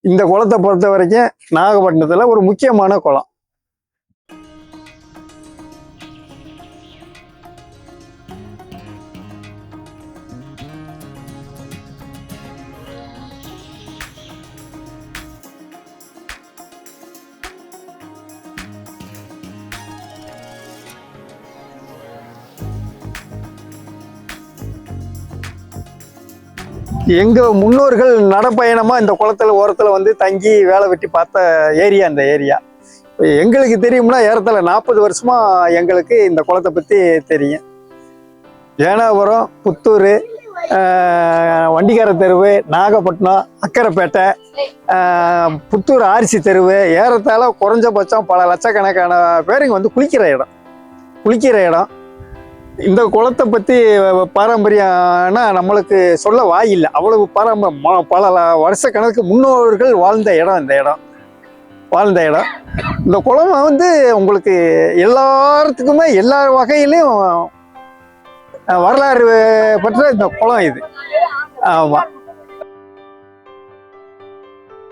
இந்த குளத்தை பொறுத்த வரைக்கும் நாகப்பட்டினத்தில் ஒரு முக்கியமான குளம். எங்கள் முன்னோர்கள் நடப்பயணமாக இந்த குளத்தில் ஓரத்தில் வந்து தங்கி வேலை வெட்டி பார்த்த ஏரியா இந்த ஏரியா. எங்களுக்கு தெரியும்னா ஏறத்தில் நாற்பது வருஷமாக எங்களுக்கு இந்த குளத்தை பற்றி தெரியும். ஏனாபுரம் புத்தூர் வண்டிக்கார தெருவு நாகப்பட்டினம் அக்கரைப்பேட்டை புத்தூர் ஆரிசி தெருவு ஏறத்தால் குறைஞ்சபட்சம் பல லட்சக்கணக்கான பேருங்க வந்து குளிக்கிற இடம். குளிக்கிற இடம். இந்த குளத்தை பற்றி பாரம்பரியம்னா நம்மளுக்கு சொல்ல வாயில்லை அவ்வளவு பாரம்பரிய பல வருஷ கணக்கு முன்னோர்கள் வாழ்ந்த இடம் இந்த இடம். வாழ்ந்த இடம். இந்த குளம் வந்து உங்களுக்கு எல்லாத்துக்குமே எல்லா வகையிலையும் வரலாறு பெற்ற இந்த குளம் இது. ஆமாம்